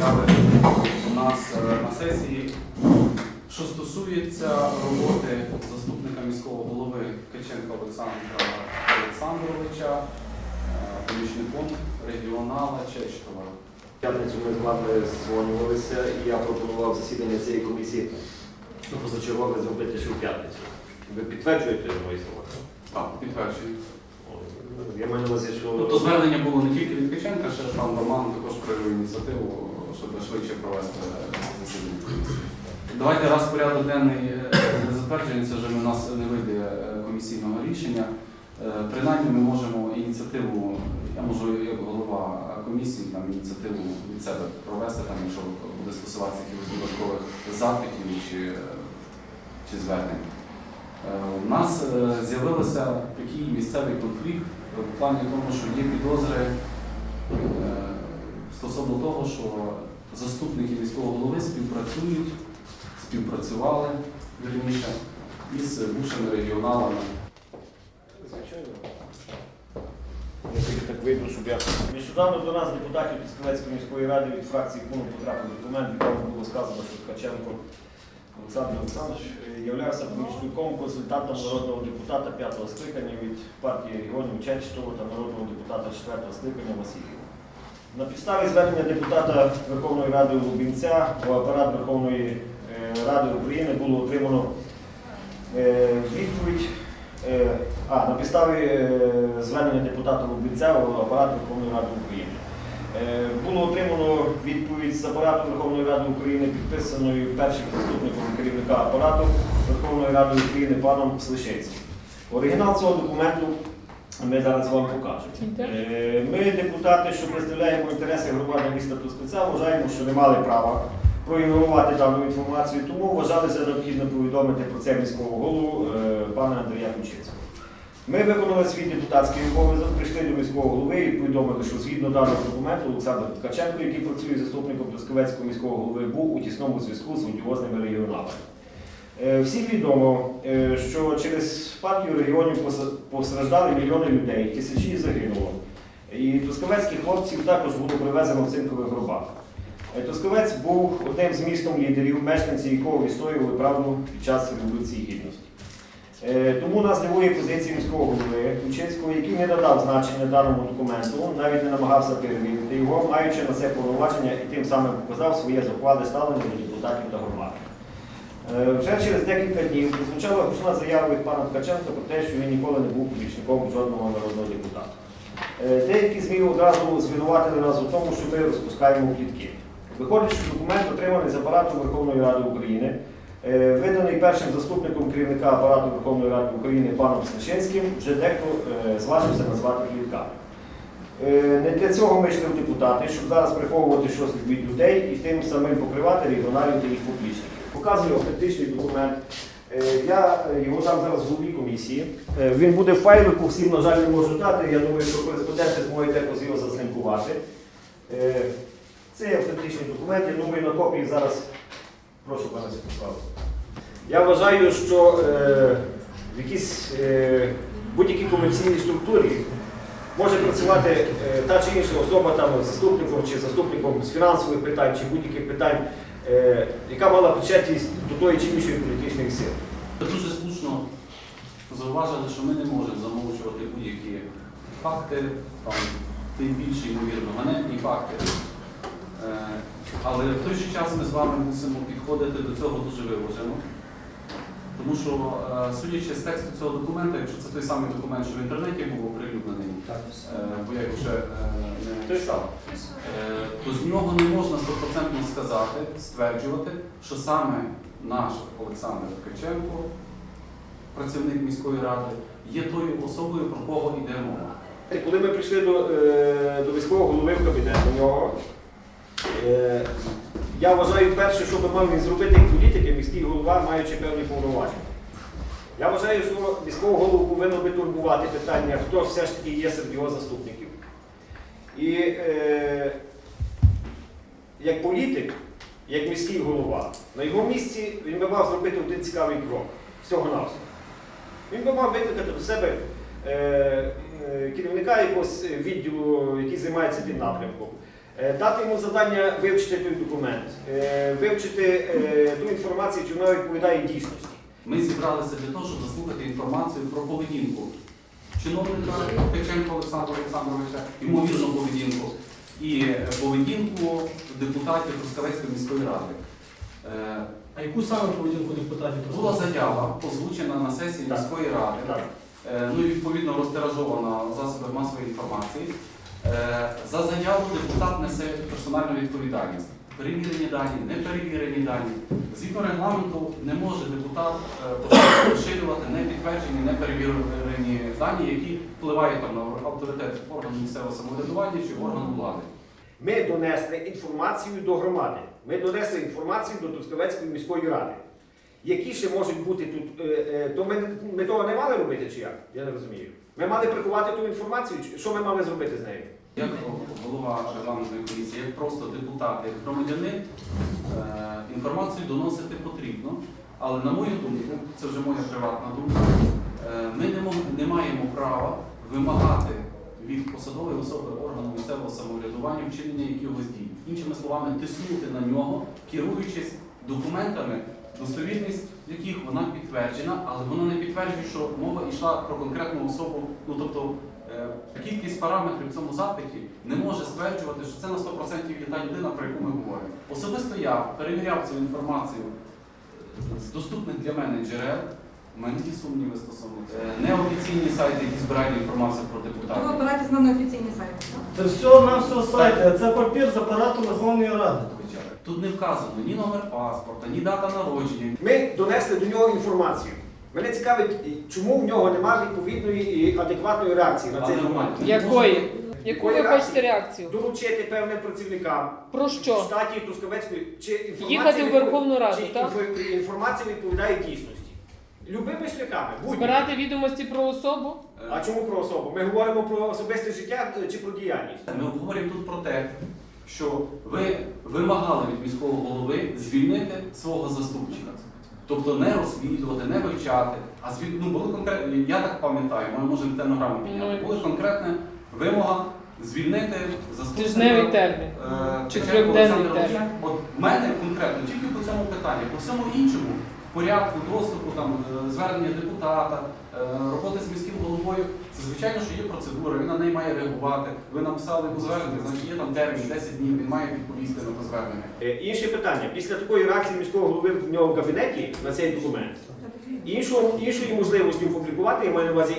розглядали у нас е, на сесії, що стосується роботи заступника міського голови Ткаченка Олександра Олександровича, е, помічником регіонала Чечтова. В п'ятницю ми з вами дзвонювалися, і я пропонував засідання цієї комісії ну, позачергове зробити ще в п'ятницю. Ви підтверджуєте мої слова? Так, підтверджую. Я маю на увазі, що Тобто звернення було не тільки від Ткаченка, ще пан Роман також проявив ініціативу, щоб швидше провести засідання комісії. Давайте раз порядок денний е, не затверджується, вже в нас не вийде е, комісійного рішення. Е, Принаймні ми можемо ініціативу, я можу як голова комісії там ініціативу від себе провести, там, якщо буде стосуватися якихось додаткових запитів чи, е, чи звернень. Е, У нас е, з'явився такий місцевий конфлікт в плані тому, що є підозри е, стосовно того, що заступники міського голови співпрацюють, співпрацювали вірніше із бувшими регіоналами. Звичайно. Я так вийду, щоб я. Нещодавно до нас депутатів Піскалецької міської ради від фракції КУНу потрапив документ, в якому було сказано, що Ткаченко Олександр Олександрович е, являвся помічником консультантом народного депутата п'ятого скликання від партії регіонів Чечтова та народного депутата четвертого скликання Масіхова. На підставі звернення депутата Верховної Ради Лубінця у апарат Верховної е, Ради України було отримано е, відповідь. Е, А, на підставі звернення депутата Лубінця у апарат Верховної Ради України. Було отримано відповідь з апарату Верховної Ради України, підписаною першим заступником керівника апарату Верховної Ради України паном Слишецьким. Оригінал цього документу ми зараз вам покажемо. Е, Ми, депутати, що представляємо інтереси громади міста Трускавця, вважаємо, що не мали права проігнорувати дану інформацію, тому вважали за необхідно повідомити про це міського голову е, пана Андрія Кучинського. Ми виконали свій депутатський обов'язок, прийшли до міського голови і повідомили, що згідно даного документу Олександр Ткаченко, який працює заступником Трускавецького міського голови, був у тісному зв'язку з одіозними регіоналами. Е, Всім відомо, е, що через партію регіонів постраждали мільйони людей, тисячі загинуло. І трускавецьких хлопців також було привезено в цинкових гробах. Е, Трускавець був одним з містом лідерів, мешканці якого відстоювали правду під час Революції Гідності. Тому нас дивує позиція міського голови Ключинського, який не надав значення даному документу, навіть не намагався перевірити його, маючи на це повноваження і тим самим показав своє зухвале ставлення до депутатів та громади. Е, Вже через декілька днів прозвучала гучна заява від пана Ткаченка про те, що він ніколи не був помічником жодного народного депутата. Е, Деякі ЗМІ одразу звинуватили нас у тому, що ми розпускаємо плітки. Виходить, що документ отриманий з апарату Верховної Ради України, е, виданий першим заступником керівника апарату Верховної Ради України паном Снищенським, вже дехто зважився назвати плітками. Е, Не для цього ми йшли в депутати, щоб зараз приховувати щось від людей і тим самим покривати регіоналів та їх публічників. Показую автентичний документ. Е, Я е, його дам зараз в голові комісії. Він буде в файлику, всім, на жаль, не можу дати. Я думаю, що кореспонденти якось його зазнимкувати. Е, Це автентичний документ, я думаю, на копії зараз. Прошу, пане Святославе. Я вважаю, що в якійсь будь-якій комерційній структурі може працювати е, та чи інша особа там, заступником чи заступником з фінансових питань чи будь-яких питань, е, яка мала причетність до тої чи іншої політичної сили. Дуже слушно зауважили, що ми не можемо замовчувати будь-які факти, там, тим більше, ймовірно, ганебні факти. Е, Але в той же час ми з вами мусимо підходити до цього дуже виважено. Тому що, е, судячи з тексту цього документа, якщо це той самий документ, що в інтернеті був оприлюднений, е, бо я його ще е, не Е, то з нього не можна стопроцентно сказати, стверджувати, що саме наш Олександр Ткаченко, працівник міської ради, є тою особою, про кого йде мова. Коли ми прийшли до, до міського голови в кабінет до нього, я вважаю, перше, що би мав зробити як політик, міський голова, маючи певні повноваження. Я вважаю, що міського голову повинно би турбувати питання, хто все ж таки є серед його заступників. І е, як політик, як міський голова, на його місці він би мав зробити один цікавий крок всього навсього Він би мав викликати до себе е, е, керівника якогось відділу, який займається тим напрямком. Е, Дати йому завдання вивчити той документ, е, вивчити е, ту інформацію, чи вона відповідає дійсності. Ми зібралися для того, щоб заслухати інформацію про поведінку чиновника Ткаченка Олександра Олександровича, ймовірну поведінку, і поведінку депутатів Трускавецької міської ради. А яку саме поведінку депутатів? Була заява, озвучена на сесії Так. міської ради, Так. ну і відповідно розтиражована в засобах масової інформації. Е, За заяву депутат несе персональну відповідальність. Перевірені дані, неперевірені дані. Згідно регламенту не може депутат е, поширювати непідтверджені, неперевірені дані, які впливають на авторитет органу місцевого самоврядування чи органу влади. Ми донесли інформацію до громади. Ми донесли інформацію до Трускавецької міської ради. Які ще можуть бути тут, е, е, то ми, ми того не мали робити чи як? Я не розумію. Ми мали приховати ту інформацію, що ми мали зробити з нею? Як голова регламентної комісії, як просто депутат, як громадянин, е, інформацію доносити потрібно. Але на мою думку, це вже моя приватна думка, ми не, маємо права вимагати від посадової особи органу місцевого самоврядування вчинення якихось дій. Іншими словами, тиснути на нього, керуючись документами, достовірність яких вона підтверджена, але вона не підтверджує, що мова йшла про конкретну особу. Ну тобто е, кількість параметрів в цьому запиті не може стверджувати, що це на 100% є та людина, про яку ми говоримо. Особисто я перевіряв цю інформацію з доступних для мене джерел. У мене є сумніви стосовно цього. Е, Неофіційні сайти, які збирають інформацію про То ви депутатів. опираєтесь на неофіційні сайти, так? Це все на все сайті, а це папір з апарату Верховної Ради. Тут не вказано ні номер паспорта, ні дата народження. Ми донесли до нього інформацію. Мене цікавить, чому в нього немає відповідної і адекватної реакції на цей Але документ. нормально. Якої? Яку ви Якої хочете реакцію? Доручити певним працівникам Про що? штаті Трускавецької чи інформація Їхати в відпов- Верховну Раду, чи так? інфо- інформація відповідає дійсності. Любими шляхами. будь-якими. Збирати відомості про особу? Е, А чому про особу? Ми говоримо про особисте життя е, чи про діяльність? Ми обговорюємо тут про те, що ви вимагали від міського голови звільнити свого заступника. Тобто не розслідувати, не вивчати, а звіль... ну, були конкретні, я так пам'ятаю, ми можемо стенограму підняти. Ну, Була конкретна вимога звільнити заступника. Тижневий термін. е, Чи Ткаченка термін? От в мене конкретно тільки по цьому питанню, по всьому іншому порядку доступу, там е, звернення депутата, е, роботи з міським головою. Це звичайно, що є процедура, він на неї має реагувати. Ви написали йому звернення, значить є там термін 10 днів, він має відповісти на це звернення. Е, Інше питання. Після такої реакції міського голови в нього в кабінеті на цей документ. Іншого, іншої можливості опублікувати, я маю на увазі,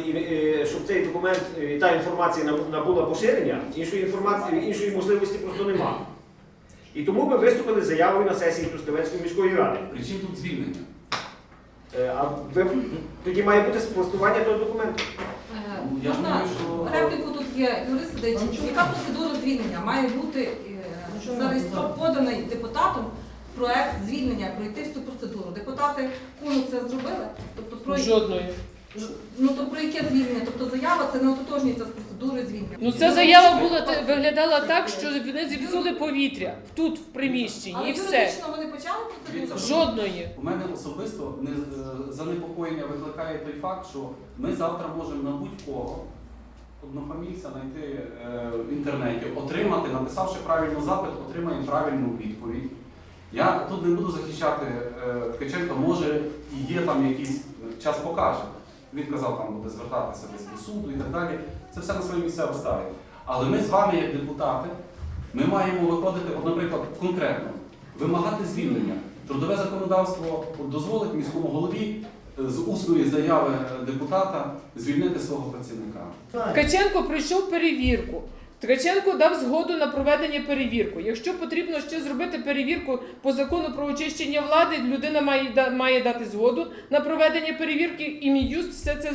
щоб цей документ та інформація набула поширення, іншої інформації, іншої можливості просто немає. І тому ми виступили з заявою на сесії Трускавецької міської ради. Причому тут звільнення? Е, А ви, тоді має бути спростування того документу. Е, Ну, я Можна думаю, що- репліку тут є юрист сидить. Яка процедура звільнення? Має бути е, зареєстро- поданий депутатом проект звільнення, пройти всю процедуру. Депутати куну це зробили. Тобто про Жодної. Ну то про яке звільнення? Тобто заява це не ототожнюється з процедурою звільнення. Ну ця заява була та- виглядала так, що вони зіпсули повітря тут, в приміщенні, Але і все. юридично вони почали процедуру? Жодної. У мене особисто не, е, занепокоєння викликає той факт, що ми завтра можемо на будь-кого однофамільця знайти е, в інтернеті, отримати, написавши правильний запит, отримаємо правильну відповідь. Я тут не буду захищати е, Ткаченка, може і є там якийсь час покаже. Він казав, там буде звертатися десь до суду і так далі. Це все на своє місце ставить. Але ми з вами, як депутати, ми маємо виходити, от, наприклад, конкретно, вимагати звільнення. Трудове законодавство дозволить міському голові е, з усної заяви депутата звільнити свого працівника. Ткаченко пройшов перевірку. Ткаченко дав згоду на проведення перевірки. Якщо потрібно ще зробити перевірку по закону про очищення влади, людина має, да- має дати згоду на проведення перевірки, і Мін'юст все це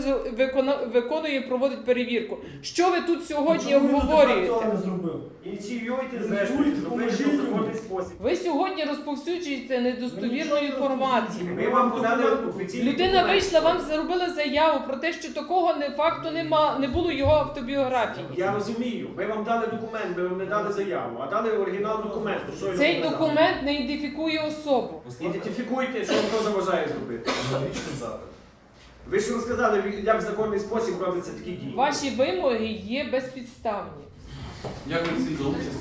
виконує, проводить перевірку. Що ви тут сьогодні Чому обговорюєте? не зробив? Ініціюйте, спосіб. Ви сьогодні розповсюджуєте недостовірну інформацію. Ми вам подали Людина вийшла, вам зробила заяву про те, що такого не факту нема, не було його автобіографії. Я розумію. Ми вам вам дали документ, ви вам не дали заяву, а дали оригінал документу. Що Цей документ не ідентифікує особу. Ідентифікуйте, що хто заважає зробити. Ви ж розказали, як в законний спосіб робляться такі дії. Ваші вимоги є безпідставні. Як ви всі зовсім?